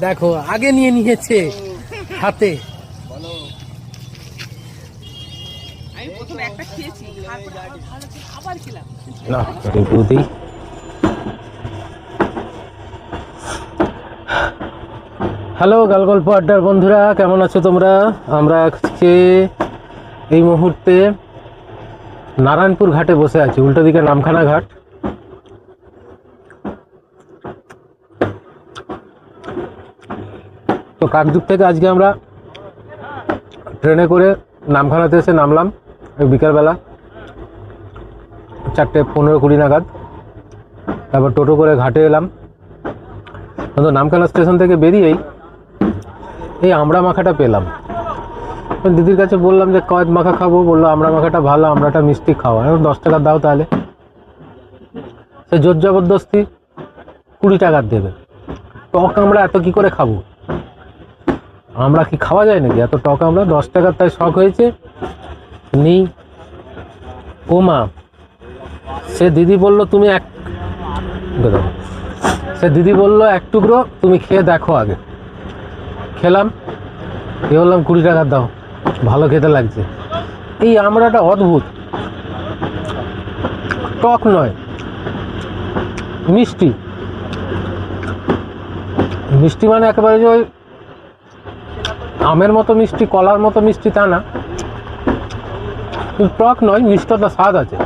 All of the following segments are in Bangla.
দেখো আগে নিয়ে নিয়েছে হাতে। না হ্যালো গালগল্প আড্ডার বন্ধুরা কেমন আছো তোমরা? আমরা আজকে এই মুহূর্তে নারায়ণপুর ঘাটে বসে আছি উল্টো দিকে নামখানা ঘাট। তো কাকদ্বীপ থেকে আজকে আমরা ট্রেনে করে নামখানাতে এসে নামলাম বিকালবেলা চারটে পনেরো কুড়ি নাগাদ। তারপর টোটো করে ঘাটে এলাম। কিন্তু নামখানা স্টেশন থেকে বেরিয়েই এই আমড়া মাখাটা পেলাম। দিদির কাছে বললাম যে, কয়েক মাখা খাব। বলল আমড়া মাখাটা ভালো আমড়াটা মিষ্টি খাওয়া। দশ টাকা দাও তাহলে। সে জোর জবরদস্তি কুড়ি টাকার দেবে। টক আমরা এত কি করে খাব? আমরা কি খাওয়া যায় নাকি? এত টক আমরা, দশ টাকার তাই শখ হয়েছে। নেই ও মা, সে দিদি বলল, তুমি এক। সে দিদি বলল, এক টুকরো, তুমি খেয়ে দেখো আগে। খেলাম, এ বললাম, কুড়ি টাকার দাও, ভালো খেতে লাগছে। এই আমড়াটা অদ্ভুত। টক নয়, মিষ্টি। মিষ্টি মানে একেবারে যে ওই আমের মতো মিষ্টি, কলার মতো মিষ্টি তা না। টক নয়, মিষ্টতা স্বাদ আছে।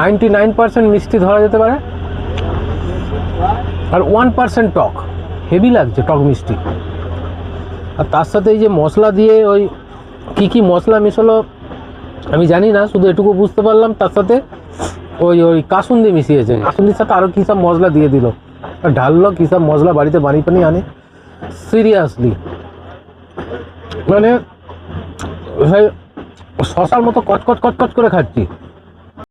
নাইনটি নাইন পার্সেন্ট মিষ্টি ধরা যেতে পারে। আর ওয়ান পার্সেন্ট টক। হেভি লাগছে টক মিষ্টি। আর তার সাথে এই যে মশলা দিয়ে ওই কী কী মশলা মিশালো, আমি জানি না, শুধু এটুকু বুঝতে পারলাম। তার সাথে ওই ওই কাসুন্দি মিশিয়েছে। কাসুন্দির সাথে আরও কী সব মশলা দিয়ে দিল। আর ঢাললো কী সব মশলা বাড়িতে বানিয়ে পানি আনে। সিরিয়াসলি মানে সেই শশার মতো কটকট কটকট করে খাচ্ছি।